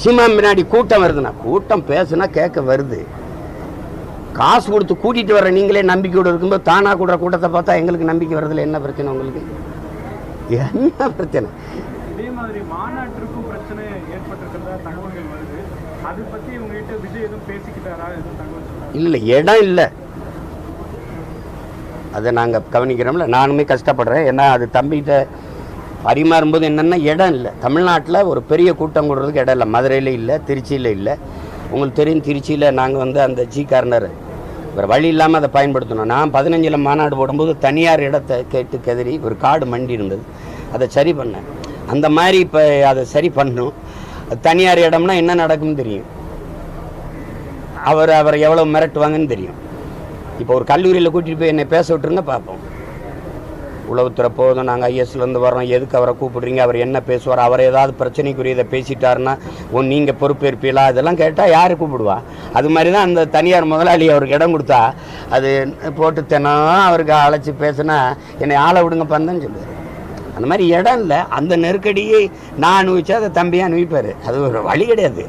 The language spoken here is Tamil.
சினிமா முன்னாடி கூட்டம் வருதுண்ணா கூட்டம் பேசுனா கேட்க வருது. காசு கொடுத்து கூட்டிட்டு வர நீங்களே நம்பிக்கையோடு இருக்கும்போது தானா கூடுற கூட்டத்தை பார்த்தா எங்களுக்கு நம்பிக்கை வருதுல என்ன பிரச்சனை உங்களுக்கு? என்ன பிரச்சனை? இதே மாதிரி மாநாட்டிற்கும் பிரச்சனை ஏற்பட்டிருக்கிறதா தகவல்கள் வருது. அது பத்தி உங்ககிட்ட விஜய் எதுவும் பேசிக்கிட்டாரா? எதுவும் தகவல்? இல்லை இடம் இல்லை. அதை நாங்கள் கவனிக்கிறோம்ல. நானுமே கஷ்டப்படுறேன். ஏன்னா அது தம்பிகிட்ட பரிமாறும்போது என்னென்னா இடம் இல்லை. தமிழ்நாட்டில் ஒரு பெரிய கூட்டம் கூடுறதுக்கு இடம் இல்லை. மதுரையில் இல்லை திருச்சியில் இல்லை. உங்களுக்கு தெரியும் திருச்சியில் நாங்கள் வந்து அந்த ஜி கார்னர். வேறு வழி இல்லாமல் அதை பயன்படுத்தணும். நான் பதினஞ்சில் மாநாடு போடும்போது தனியார் இடத்தை கேட்டு கதறி ஒரு காடு மண்டி இருந்தது. அதை சரி பண்ணேன். அந்த மாதிரி இப்போ அதை சரி பண்ணும் அது தனியார் இடம்னா என்ன நடக்கும்னு தெரியும். அவர் அவரை எவ்வளோ மிரட்டுவாங்கன்னு தெரியும். இப்போ ஒரு கல்லூரியில் கூட்டிகிட்டு போய் என்னை பேச விட்டுருங்க பார்ப்போம். உளவுத்துறை போதும். நாங்கள் ஐஎஸ்லேருந்து வரோம் எதுக்கு அவரை கூப்பிடுறீங்க? அவர் என்ன பேசுவார்? அவர் ஏதாவது பிரச்சனைக்குரியதை பேசிட்டாருன்னா ஒன் நீங்கள் பொறுப்பேற்பீங்களா இதெல்லாம் கேட்டால் யார் கூப்பிடுவா? அது மாதிரி தான் அந்த தனியார் முதலாளி அவருக்கு இடம் கொடுத்தா அது போட்டு தினம் அவருக்கு அழைச்சி பேசுனா என்னை ஆளை விடுங்க பந்தன்னு சொல்லுவார். அந்த மாதிரி இடம் இல்லை. அந்த நெருக்கடியை நான் அனுபவிச்சா அதை தம்பியாக அனுபவிப்பார் அது ஒரு வழி கிடையாது.